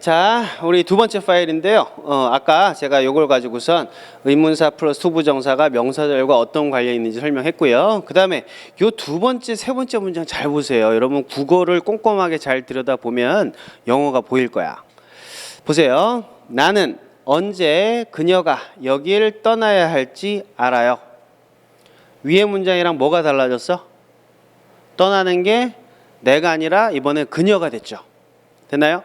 자, 우리 두 번째 파일인데요. 어, 아까 제가 요걸 가지고선 의문사 플러스 투부정사가 명사절과 어떤 관련이 있는지 설명했고요. 그 다음에 요두 번째, 세 번째 문장 잘 보세요. 여러분 국어를 꼼꼼하게 잘 들여다보면 영어가 보일 거야. 보세요. 나는 언제 그녀가 여길 떠나야 할지 알아요. 위의 문장이랑 뭐가 달라졌어? 떠나는 게 내가 아니라 이번에 그녀가 됐죠. 됐나요?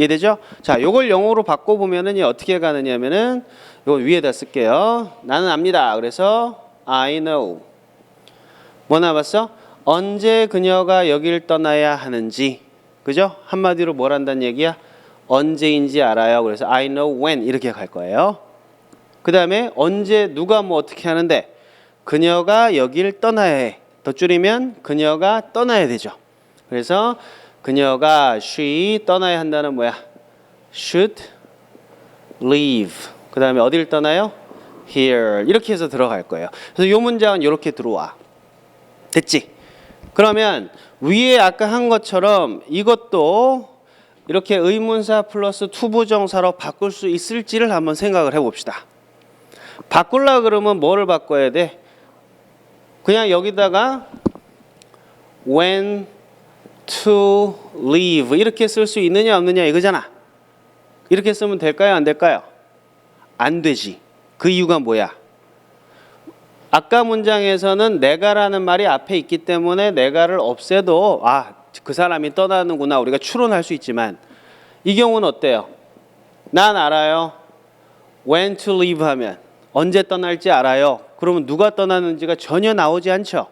이해되죠? 자, 요걸 영어로 바꿔보면은 어떻게 가느냐면은 요걸 위에다 쓸게요. 나는 압니다. 그래서 I know. 뭐 남았어? 언제 그녀가 여길 떠나야 하는지. 그죠? 한마디로 뭘 한다는 얘기야? 언제인지 알아요. 그래서 I know when 이렇게 갈 거예요. 그 다음에 언제 누가 뭐 어떻게 하는데 그녀가 여길 떠나야 해. 더 줄이면 그녀가 떠나야 되죠. 그래서 그녀가 she 떠나야 한다는 뭐야? should leave. 그 다음에 어디를 떠나요? here. 이렇게 해서 들어갈 거예요. 그래서 이 문장은 이렇게 들어와. 됐지? 그러면 위에 아까 한 것처럼 이것도 이렇게 의문사 플러스 투부정사로 바꿀 수 있을지를 한번 생각을 해봅시다. 바꿀라 그러면 뭐를 바꿔야 돼? 그냥 여기다가 when to leave 이렇게 쓸 수 있느냐 없느냐 이거잖아. 이렇게 쓰면 될까요 안 될까요? 안 되지. 그 이유가 뭐야? 아까 문장에서는 내가라는 말이 앞에 있기 때문에 내가를 없애도 아 그 사람이 떠나는구나 우리가 추론할 수 있지만 이 경우는 어때요? 난 알아요. when to leave 하면 언제 떠날지 알아요. 그러면 누가 떠나는지가 전혀 나오지 않죠.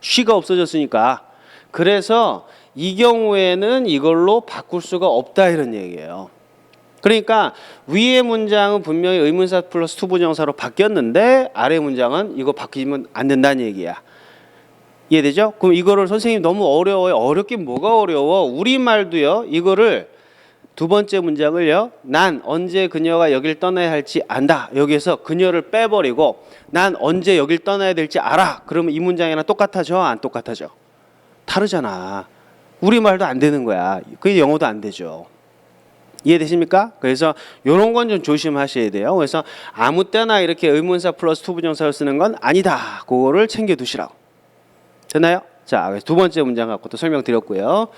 쉬가 없어졌으니까. 그래서 이 경우에는 이걸로 바꿀 수가 없다 이런 얘기예요. 그러니까 위의 문장은 분명히 의문사 플러스 투부정사로 바뀌었는데 아래 문장은 이거 바뀌면 안 된다는 얘기야. 이해되죠? 그럼 이거를 선생님 너무 어려워요. 어렵긴 뭐가 어려워? 우리말도요. 이거를 두 번째 문장을요. 난 언제 그녀가 여길 떠나야 할지 안다. 여기에서 그녀를 빼버리고 난 언제 여길 떠나야 될지 알아. 그러면 이 문장이랑 똑같아져? 안 똑같아져? 다르잖아. 우리말도 안 되는 거야. 그게 영어도 안 되죠. 이해되십니까? 그래서 이런 건 좀 조심하셔야 돼요. 그래서 아무 때나 이렇게 의문사 플러스 투부정사를 쓰는 건 아니다. 그거를 챙겨 두시라고. 됐나요? 자, 두 번째 문장 갖고 또 설명드렸고요.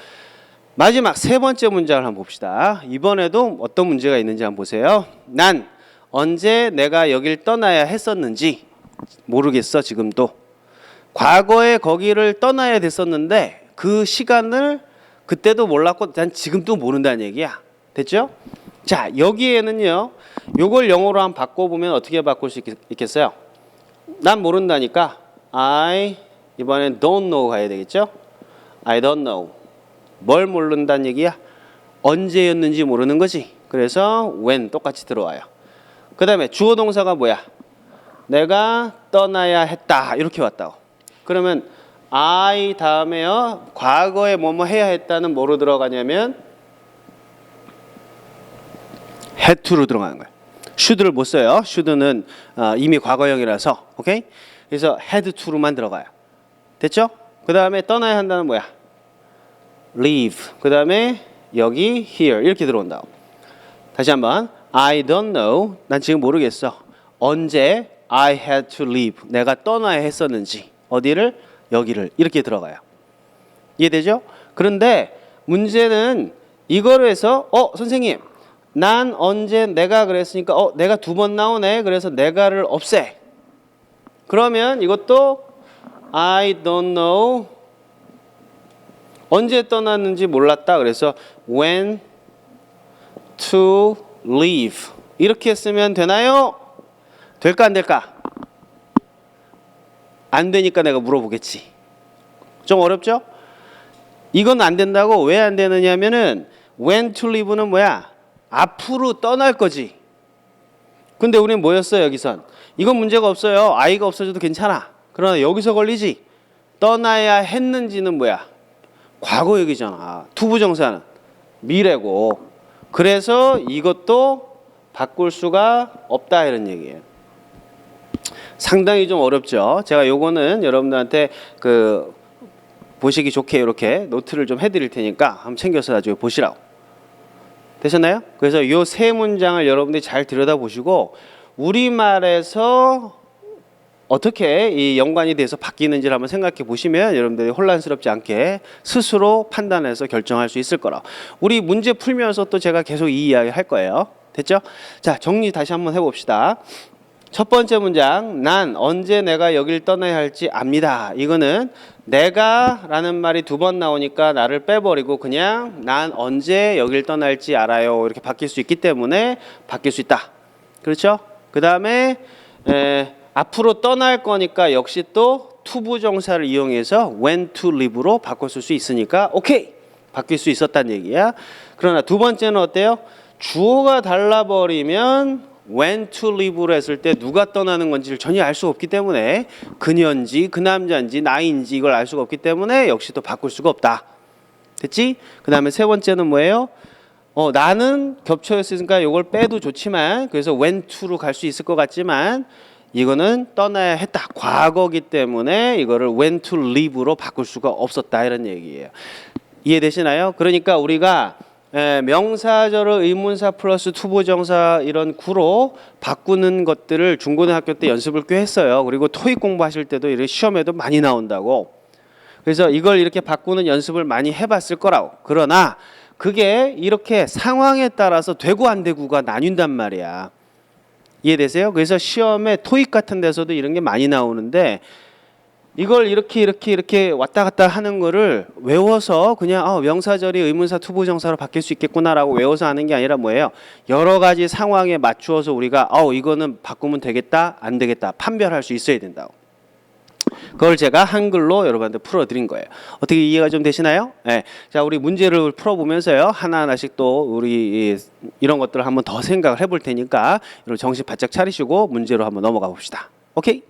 마지막 세 번째 문장을 한번 봅시다. 이번에도 어떤 문제가 있는지 한번 보세요. 난 언제 내가 여길 떠나야 했었는지 모르겠어 지금도. 과거에 거기를 떠나야 됐었는데 그 시간을 그때도 몰랐고 난 지금도 모른다는 얘기야. 됐죠? 자 여기에는요. 요걸 영어로 한번 바꿔 보면 어떻게 바꿀 수 있겠- 있겠어요? 난 모른다니까 I 이번엔 don't know 가야 되겠죠? I don't know. 뭘 모른다는 얘기야? 언제였는지 모르는 거지. 그래서 when 똑같이 들어와요. 그 다음에 주어 동사가 뭐야? 내가 떠나야 했다. 이렇게 왔다고. 그러면 I 다음에요. 과거에 뭐뭐 해야 했다는 뭐로 들어가냐면 had to로 들어가는 거예요. should를 못 써요. should는 어, 이미 과거형이라서. 오케이? 그래서 had to로만 들어가요. 됐죠? 그 다음에 떠나야 한다는 뭐야? leave. 그 다음에 여기 here 이렇게 들어온다고. 다시 한번 I don't know. 난 지금 모르겠어. 언제 I had to leave. 내가 떠나야 했었는지 어디를 여기를 이렇게 들어가요. 이해되죠? 그런데 문제는 이거로 해서 어 선생님 난 언제 내가 그랬으니까 어 내가 두 번 나오네. 그래서 내가를 없애. 그러면 이것도 I don't know 언제 떠났는지 몰랐다. 그래서 when to leave 이렇게 쓰면 되나요? 될까 안 될까? 안 되니까 내가 물어보겠지. 좀 어렵죠? 이건 안 된다고 왜 안 되느냐면은 when to leave는 뭐야? 앞으로 떠날 거지. 근데 우리는 뭐였어요 여기선? 이건 문제가 없어요. 아이가 없어져도 괜찮아. 그러나 여기서 걸리지. 떠나야 했는지는 뭐야? 과거 얘기잖아. 투부정사는 미래고. 그래서 이것도 바꿀 수가 없다 이런 얘기예요. 상당히 좀 어렵죠. 제가 요거는 여러분들한테 그 보시기 좋게 이렇게 노트를 좀 해드릴 테니까 한번 챙겨서 나중에 보시라고. 되셨나요? 그래서 요 세 문장을 여러분들이 잘 들여다보시고 우리말에서 어떻게 이 연관이 돼서 바뀌는지를 한번 생각해 보시면 여러분들이 혼란스럽지 않게 스스로 판단해서 결정할 수 있을 거라. 우리 문제 풀면서 또 제가 계속 이 이야기 할 거예요. 됐죠? 자, 정리 다시 한번 해봅시다. 첫 번째 문장, 난 언제 내가 여길 떠나야 할지 압니다. 이거는 내가 라는 말이 두 번 나오니까 나를 빼버리고 그냥 난 언제 여길 떠날지 알아요. 이렇게 바뀔 수 있기 때문에 바뀔 수 있다. 그렇죠? 그 다음에 앞으로 떠날 거니까 역시 또 투부정사를 이용해서 when to leave로 바꿨을 수 있으니까 오케이 바뀔 수 있었다는 얘기야. 그러나 두 번째는 어때요? 주어가 달라버리면 when to leave로 했을 때 누가 떠나는 건지를 전혀 알 수 없기 때문에 그년지 그 남자인지 나인지 이걸 알 수가 없기 때문에 역시 또 바꿀 수가 없다. 됐지? 그 다음에 세 번째는 뭐예요? 어, 나는 겹쳐있으니까 이걸 빼도 좋지만 그래서 when to로 갈 수 있을 것 같지만 이거는 떠나야 했다. 과거기 때문에 이거를 when to leave로 바꿀 수가 없었다 이런 얘기예요. 이해되시나요? 그러니까 우리가 에, 명사절을 의문사 플러스 투부정사 이런 구로 바꾸는 것들을 중고등학교 때 연습을 꽤 했어요. 그리고 토익 공부하실 때도 이런 시험에도 많이 나온다고. 그래서 이걸 이렇게 바꾸는 연습을 많이 해봤을 거라고. 그러나 그게 이렇게 상황에 따라서 되고 안 되고가 나뉜단 말이야. 이해되세요? 그래서 시험에 토익 같은 데서도 이런 게 많이 나오는데 이걸 이렇게 이렇게 이렇게 왔다 갔다 하는 거를 외워서 그냥 아, 명사절이 의문사 투부정사로 바뀔 수 있겠구나라고 외워서 하는 게 아니라 뭐예요? 여러 가지 상황에 맞추어서 우리가 어 이거는 바꾸면 되겠다 안 되겠다 판별할 수 있어야 된다고. 그걸 제가 한글로 여러분한테 풀어드린 거예요. 어떻게 이해가 좀 되시나요? 네. 자, 우리 문제를 풀어보면서요. 하나하나씩 또 우리 이- 이런 것들을 한번 더 생각을 해볼 테니까 여러분 정신 바짝 차리시고 문제로 한번 넘어가 봅시다. 오케이?